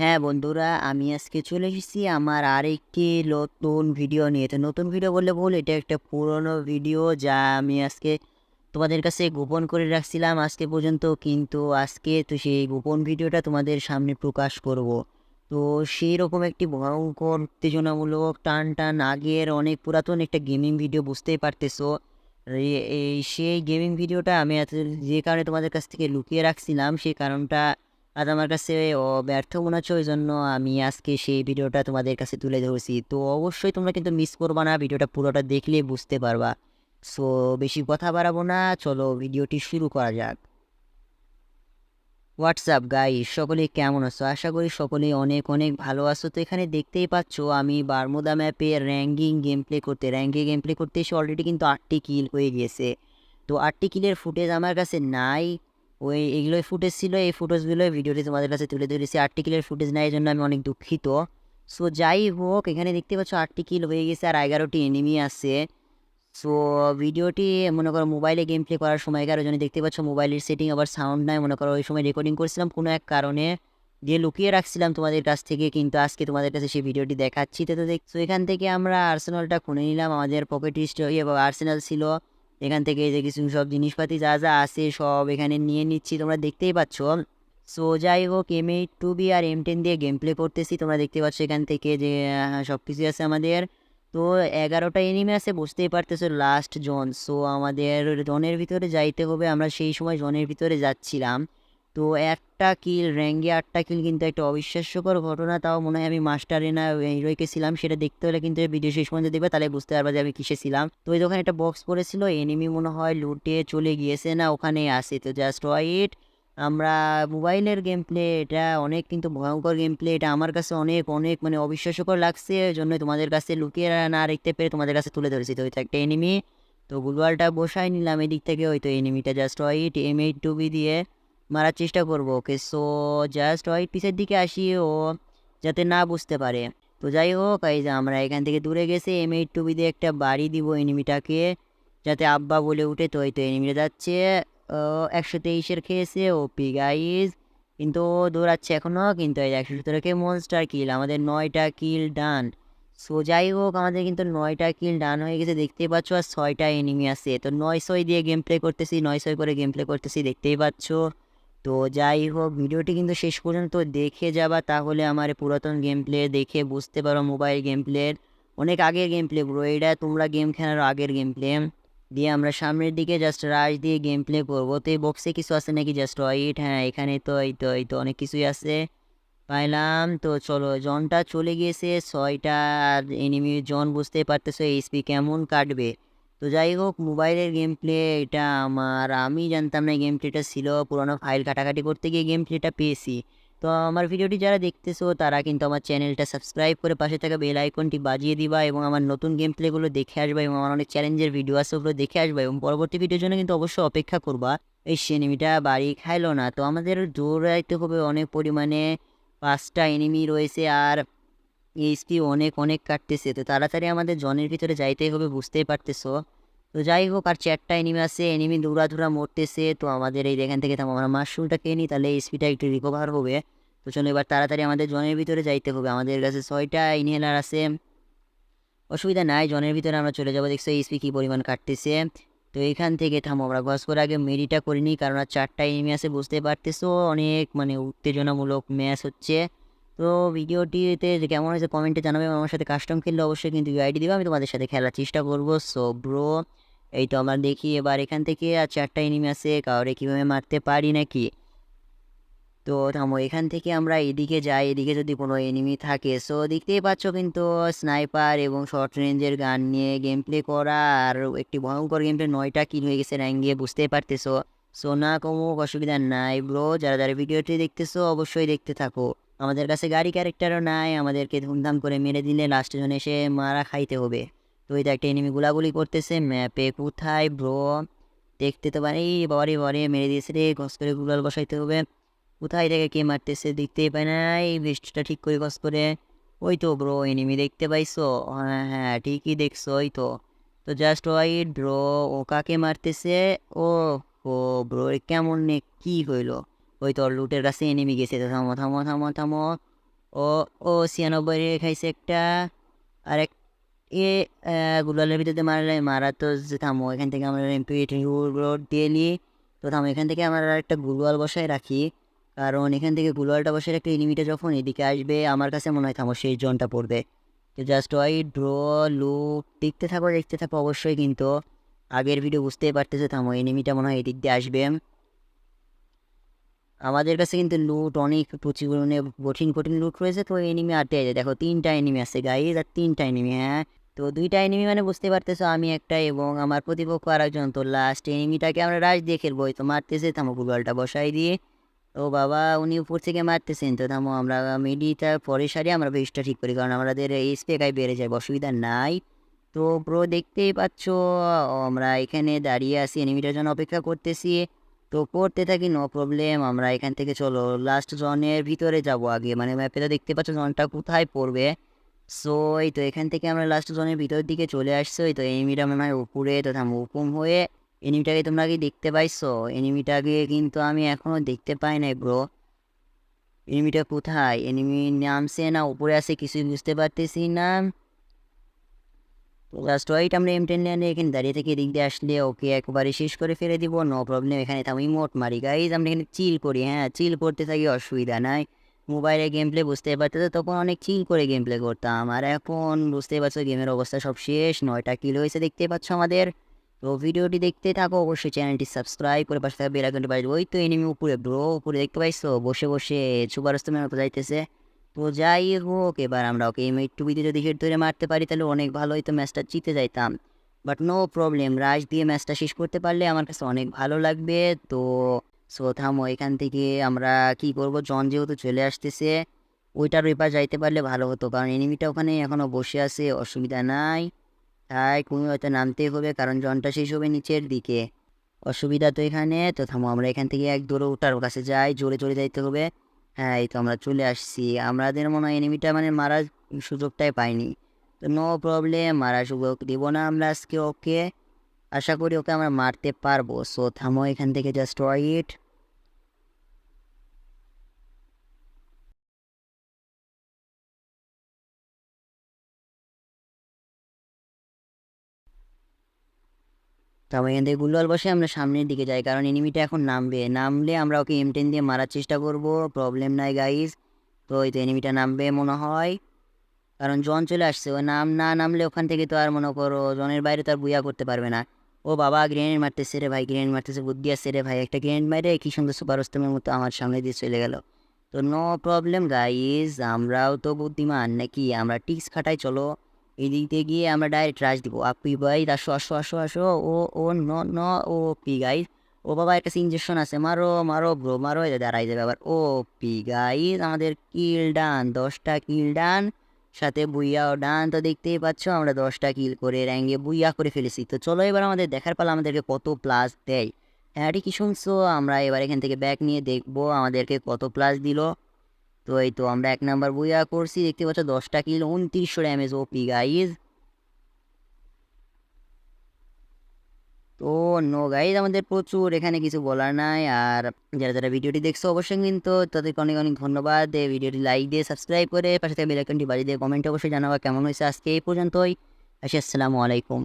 হ্যাঁ বন্ধুরা, আমি আজকে চলে এসেছি আমার আরেকটি নতুন ভিডিও নিয়ে। তো নতুন ভিডিও বললে ভুল, এটা একটা পুরনো ভিডিও যা আমি আজকে তোমাদের কাছে গোপন করে রাখছিলাম আজকে পর্যন্ত, কিন্তু আজকে তো সেই গোপন ভিডিওটা তোমাদের সামনে প্রকাশ করব। তো সেই রকম একটি ভয়ঙ্কর, উত্তেজনামূলক টান টান আগের অনেক পুরাতন একটা গেমিং ভিডিও বুঝতেই পারতেছো। এই সেই গেমিং ভিডিওটা আমি এত, যে কারণে তোমাদের কাছ থেকে লুকিয়ে রাখছিলাম সেই কারণটা আজ আমার কাছে ব্যর্থ মনে হচ্ছে ওই জন্য আমি আজকে সেই ভিডিওটা তোমাদের কাছে তুলে ধরছি। তো অবশ্যই তোমরা কিন্তু মিস করবা না, ভিডিওটা পুরোটা দেখলে বুঝতে পারবা। সো বেশি কথা বাড়াবো না, চলো ভিডিওটি শুরু করা যাক। হোয়াটসঅ্যাপ গাই সকলে কেমন আছো? আশা করি সকলেই অনেক অনেক ভালো আছো। তো এখানে দেখতেই পাচ্ছ, আমি বারমুদা ম্যাপে র্যাঙ্কিং গেম প্লে করতে র্যাঙ্কিং গেম প্লে করতে এসে অলরেডি কিন্তু আটটি কিল হয়ে গিয়েছে। তো আটটি কিলের ফুটেজ আমার কাছে নাই। ওই এগুলোই ফুটেজ ছিল, এই ফুটেজগুলো ভিডিওটি তোমাদের কাছে তুলে ধরেছি। আটটি কিলের ফুটেজ নাই জন্য আমি অনেক দুঃখিত। সো যাই হোক, এখানে দেখতে পাচ্ছ আটটি কিল হয়ে গেছে আর এগারোটি এনিমি আছে। সো ভিডিওটি মনে করো মোবাইলে গেম প্লে করার সময় কারও জন্য দেখতে পাচ্ছ মোবাইলের সেটিং আবার সাউন্ড নাই। মনে করো ওই সময় রেকর্ডিং করছিলাম কোনো এক কারণে। দিয়ে লুকিয়ে রাখছিলাম তোমাদের কাছ থেকে, কিন্তু আজকে তোমাদের কাছে সেই ভিডিওটি দেখাচ্ছি। তো দেখছ এখান থেকে আমরা আর্সেনালটা খুলে নিলাম। আমাদের পকেট ইয়ে আর্সেনাল ছিল। এখান থেকে এই যে কিছু সব জিনিসপাতি যা যা আছে সব এখানে নিয়ে নিচ্ছি, তোমরা দেখতেই পাচ্ছ। সো যাই হোক এম এইট টু বি আর এম টেন দিয়ে গেম প্লে করতেছি, তোমরা দেখতে পাচ্ছ এখান থেকে যে সব কিছুই আছে আমাদের। তো, এগারোটা এনিমি আছে, বুঝতেই পারতেছো লাস্ট জন সো আমাদের জনের ভিতরে যাইতে হবে, আমরা সেই সময় জনের ভিতরে যাচ্ছিলাম। তো একটা কিল, র্যাঙ্গে আটটা কিল কিন্তু একটা অবিশ্বাস্যকর ঘটনা। তাও মনে হয় আমি মাস্টারে না হিরোইকে ছিলাম, সেটা দেখতে হলে কিন্তু ভিডিও শেষ পর্যন্ত দেখবে, তাহলে বুঝতে পারবে যে আমি কিসে ছিলাম। তো দোকানে একটা বক্স পড়েছিল এনিমি মনে হয় লুটে চলে গিয়েছে না, ওখানেই আসে তো জাস্ট ওয়াইট আমরা মোবাইলের গেম প্লে এটা অনেক কিন্তু ভয়ঙ্কর গেম প্লে এটা আমার কাছে অনেক অনেক মানে অবিশ্বাস্যকর লাগছে। ওই জন্য তোমাদের কাছে লুকিয়ে না দেখতে পেরে তোমাদের কাছে তুলে ধরেছি। তো ওইটা একটা এনিমি তো গুলওয়ালটা বসাই নিলাম, এদিক থেকে ওই তো এনিমিটা just wait M eight two B দিয়ে। মারার চেষ্টা করব ওকে সো জাস্ট ওয়াইট পিসের দিকে আসি ও যাতে না বুঝতে পারে। তো যাই হোক, এই যে আমরা এখান থেকে দূরে গেছে এম এইট টু বি দিয়ে একটা বাড়ি দিব এনিমিটাকে যাতে আব্বা বলে উঠে, তো এই তো এনিমিটা যাচ্ছে। একশো তেইশের খেয়েছে ও পি গাইজ কিন্তু দৌড়াচ্ছে এখনও কিন্তু এই একশো সতেরোকে মনস্টার কিল আমাদের নয়টা কিল ডান সো যাই হোক, আমাদের কিন্তু নয়টা কিল ডান হয়ে গেছে, দেখতেই পাচ্ছ, আর ছয়টা এনিমি আছে। তো নয় ছয় দিয়ে গেম প্লে করতেছি নয় ছয় করে গেম প্লে করতেছি, দেখতেই পাচ্ছ। তো যাই হোক, ভিডিওটি কিন্তু শেষ পর্যন্ত দেখে যাবা। তাহলে আমার পুরাতন গেম প্লে দেখে বুঝতে পারো মোবাইল গেম প্লের অনেক আগের গেম প্লে ব্রো এটা তোমরা গেম খেলার আগের গেম প্লে দিয়ে আমরা সামনের দিকে জাস্ট রাশ দিয়ে গেম প্লে করব। তো এই বক্সে কিছু আছে নাকি? জাস্ট ওয়াইট হ্যাঁ এখানে তো এই তো এই তো অনেক কিছুই আছে। পাইলাম। তো চলো জনটা চলে গিয়েছে। ছয়টা এনিমি জন বুঝতে পারতেছো এইচপি কেমন কাটবে? তো যাই হোক মোবাইলের গেম প্লে এটা আমার, আমি জানতাম না গেম প্লেটা ছিল। পুরোনো ফাইল কাটাকাটি করতে গিয়ে গেম প্লেটা পেয়েছি। তো আমার ভিডিওটি যারা দেখতেছো, তারা কিন্তু আমার চ্যানেলটা সাবস্ক্রাইব করে পাশে থাকা বেল আইকনটি বাজিয়ে দিবা এবং আমার নতুন গেম প্লেগুলো দেখে আসবা এবং আমার অনেক চ্যালেঞ্জের ভিডিও আছে ওগুলো দেখে আসবা এবং পরবর্তী ভিডিওর জন্য কিন্তু অবশ্যই অপেক্ষা করবা। এই সেনিমিটা বাড়ি খাইলো না। তো আমাদের দৌড়াইতে হবে অনেক পরিমাণে। পাঁচটা এনিমি রয়েছে আর এইচপি অনেক অনেক কাটতেছে। তো তাড়াতাড়ি আমাদের জনের ভিতরে যাইতেই হবে, বুঝতেই পারতেছো। তো যাই হোক, আর চারটা এনিমি আছে এনিমি দৌড়াধুরা মরতেছে। তো আমাদের এই এখান থেকে আমরা মাশরুমটা খেয়ে নিই, তাহলে এইচপিটা একটু রিকভার হবে। তো চলো, এবার তাড়াতাড়ি আমাদের জনের ভিতরে যাইতে হবে। আমাদের কাছে ছয়টা ইনহেলার আছে। অসুবিধা নাই, জনের ভিতরে আমরা চলে যাব। দেখছ এইচপি কী পরিমাণ কাটতেছে। তো এখান থেকে থামো, আমরা গস করে আগে মেরিটা করিনি কারণ আর চারটা এনিমি আছে, বুঝতে পারতেছো। অনেক মানে উত্তেজনামূলক ম্যাচ হচ্ছে। তো ভিডিওটিতে কেমন হয়েছে কমেন্টে জানাবে, আমার সাথে কাস্টম খেললে অবশ্যই কিন্তু আইডি দিবে, আমি তোমাদের সাথে খেলার চেষ্টা করব। সো ব্রো এই তো আমরা দেখি এবার এখান থেকে আর চারটা এনিমি আছে, কাউরে কীভাবে মারতে পারি নাকি? তো থামো, এখান থেকে আমরা এদিকে যাই, এদিকে যদি কোনো এনিমি থাকে। সো দেখতেই পাচ্ছ কিন্তু স্নাইপার এবং শর্ট রেঞ্জের গান নিয়ে গেম প্লে করা, আর একটি ভয়ঙ্কর গেম প্লে নয়টা কিল হয়ে গেছে র্যাঙ্ক গিয়ে বুঝতেই পারতেছো। সো না কমুক, অসুবিধা নাই ব্রো যারা যারা ভিডিওটি দেখতেছো অবশ্যই দেখতে থাকো। আমাদের কাছে গাড়ি ক্যারেক্টারও নাই, আমাদেরকে ধুমধাম করে মেরে দিলে লাস্টে জন এসে মারা খাইতে হবে। তো এটা একটা এনিমি গুলাগুলি করতেছে ম্যাপে কোথায় ব্রো দেখতে তো পারি বাবারে বরে মেরে দিয়েছে রে, গস করে গুলাল বসাইতে হবে। কোথায় থেকে কে মারতেছে দেখতেই পাই না এই বৃষ্টিটা ঠিক করে গস করে। ওই তো ব্রো এনিমি দেখতে পাইছো? হ্যাঁ হ্যাঁ ঠিকই দেখছ, ওই তো। তো জাস্ট ওয়াইট ব্রো ও কাকে মারতেছে? ও ও ব্রো কেমন নে, কী হইল? ওই তো লুটের কাছে এনিমি গেছে থামো থামো থামো থামো। ও ও ছিয়ানব্বই খাইছে একটা। আর এক এ, গুলালের ভিতরে মারলে মারা তো থামো, এখান থেকে আমরা এমপি দিয়ে নিই তো থামো, এখান থেকে আমরা একটা গুলওয়াল বসায় রাখি। কারণ এখান থেকে গুলওয়ালটা বসে একটা এনিমিটা যখন এদিকে আসবে, আমার কাছে মনে হয় থামো, সেই জনটা পড়বে। তো জাস্ট ওয়াই ড্র লুক দেখতে থাকো দেখতে থাকো অবশ্যই কিন্তু। আগের ভিডিও বুঝতেই পারতেছে, থামো এনিমিটা মনে হয় এদিক দিয়ে আসবে। আমাদের কাছে কিন্তু লুট অনেক প্রচুর পরিমাণে কঠিন কঠিন লুট রয়েছে। তো এনিমি আটে আছে। দেখো, তিনটা এনিমি আছে গাইজ আর তিনটা এনিমি হ্যাঁ? তো দুইটা এনিমি মানে বুঝতে পারতেছো, আমি একটা এবং আমার প্রতিপক্ষ আর একজন তো লাস্ট এনিমিটাকে আমরা রাশ দিয়ে খেলব। এই তো মারতেছে, থামো, গুগলটা বসাই দিয়ে। ও বাবা, উনি উপর থেকে মারতেছেন। তো থামো, আমরা মিডিটা পরে সারি আমরা বেশটা ঠিক করি, কারণ আমাদের স্পেকাই বেড়ে যায় অসুবিধা নাই। তো ব্রো দেখতেই পাচ্ছ, আমরা এখানে দাঁড়িয়ে আছি এনিমিটার জন্য অপেক্ষা করতেছি। তো করতে থাকি নো প্রবলেম আমরা এখান থেকে চলো। লাস্ট জনের ভিতরে যাব আগে মানে ম্যাপে তো দেখতে পাচ্ছ জনটা কোথায় পড়বে। সো এই তো এখান থেকে আমরা লাস্ট জনের ভিতরের দিকে চলে আসছি ওই তো এনিমিটা মনে হয় উপরে, তো থাম হয়ে এনিমিটাকে তোমরা কি দেখতে পাইছো? এনিমিটাকে কিন্তু আমি এখনও দেখতে পাই নাই ব্রো এনিমিটা কোথায়? এনিমি নামছে না, উপরে আছে, কিছুই বুঝতে পারতেছি না। জাস্ট ওয়াইট আমরা এম টেন ল্যান্ডে এখানে দাঁড়িয়ে থেকে এদিক দিয়ে আসলে ওকে একবারে শেষ করে ফেলে দিব নো প্রবলেম এখানে আমি মোট মারি গাইজ আমরা এখানে চিল করি হ্যাঁ চিল করতে থাকি অসুবিধা নাই মোবাইলে গেম প্লে বুঝতে পারতে তখন অনেক চিল করে গেম প্লে করতাম। আর এখন বুঝতে পারছ গেমের অবস্থা সব শেষ। নয়টা কিল হয়েছে দেখতে পাচ্ছ আমাদের। তো ভিডিওটি দেখতে থাকো, অবশ্যই চ্যানেলটি সাবস্ক্রাইব করে পাশে থাকা বেল বাজবে ওই তো এনিমি উপরে ব্রো উপরে দেখতে পাইছো? বসে বসে সুপার অস্তমের মতো যাইতেছে? তো যাই হোক, এবার আমরা ওকে এম একটু বিদে যদি হেড ধরে মারতে পারি, তাহলে অনেক ভালো হয়তো ম্যাচটা জিতে যাইতাম। বাট নো প্রবলেম রাশ দিয়ে ম্যাচটা শেষ করতে পারলে আমার কাছে অনেক ভালো লাগবে। তো সো থামো, এখান থেকে আমরা কি করব? জন যেহেতু চলে আসতেছে, ওইটার এপার যাইতে পারলে ভালো হতো। কারণ এনিমিটা ওখানে এখনও বসে আছে, অসুবিধা নাই। তাই কুমি হয়তো নামতেই হবে, কারণ জনটা শেষ হবে নিচের দিকে। অসুবিধা তো এখানে, তো থামো, আমরা এখান থেকে এক দৌড়ে ওটার কাছে যাই, জোরে জোরে যাইতে হবে। হ্যাঁ এই তো আমরা চলে আসছি। আমাদের মনে হয় এনিমিটা মানে মারার সুযোগটাই পাইনি। তো নো প্রবলেম মারার সুযোগ দিব না আমরা আজকে ওকে। আশা করি ওকে আমরা মারতে পারব। সো থামো এখান থেকে জাস্ট ওয়াইট তারপর এখান থেকে বসে আমরা সামনের দিকে যাই, কারণ এনিমিটা এখন নামবে। নামলে আমরা ওকে এম টেন দিয়ে মারার চেষ্টা করব প্রবলেম নাই গাইজ তো ওই তো এনিমিটা নামবে মনে হয়। কারণ জন চলে আসছে, ও নাম না নামলে ওখান থেকে তো আর মনে করো, জনের বাইরে তো আর বুয়া করতে পারবে না। ও বাবা গ্রেনেড মারতেছে রে ভাই গ্রেনেড মারতেছে, বুদ্ধি আসছে রে ভাই। একটা গ্রেনেড মারে কি সুন্দর সুপার অস্তমের মতো আমার সামনে দিয়ে চলে গেল। তো নো প্রবলেম গাইজ আমরাও তো বুদ্ধিমান, নাকি? আমরা টিক্স খাটাই, চলো। এদিক দিয়ে গিয়ে আমরা ডাইরেক্ট রাশ দিব। আপি ভাই? আসো আসো আসো আসো ও ও, ন ন, ও, পি গাইজ ও বাবা, একটা ইঞ্জেকশন আছে। মারো মারো ব্রো মারো। এই দাঁড়াই যাবে আবার। ও, পি গাইজ আমাদের কিল ডান দশটা কিল ডান সাথে বুইয়াও ডান তো দেখতেই পাচ্ছ, আমরা দশটা কিল করে র্যাঙ্গে বুইয়া করে ফেলেছি। তো চলো এবার আমাদের দেখার পালা আমাদেরকে কত প্লাস দেয়। হ্যাঁ কি শুনছো। আমরা এবার এখান থেকে ব্যাক নিয়ে দেখব আমাদেরকে কত প্লাস দিল। তো এই তো আমরা এক নাম্বার বুইয়া করছি, দেখতে পাচ্ছ দশটা কিল উনত্রিশশো ড্যামেজ ওপি গাইজ তো নো গাইজ আমাদের প্রচুর, এখানে কিছু বলার নাই। আর যারা যারা ভিডিওটি দেখছ অবশ্যই কিন্তু তাদেরকে অনেক অনেক ধন্যবাদ। ভিডিওটি লাইক দিয়ে সাবস্ক্রাইব করে পাশে থেকে বেলাইকনটি বাজিয়ে দিয়ে কমেন্টে অবশ্যই জানাবা কেমন হয়েছে আজকে এই পর্যন্তই। আসি আসসালামু আলাইকুম।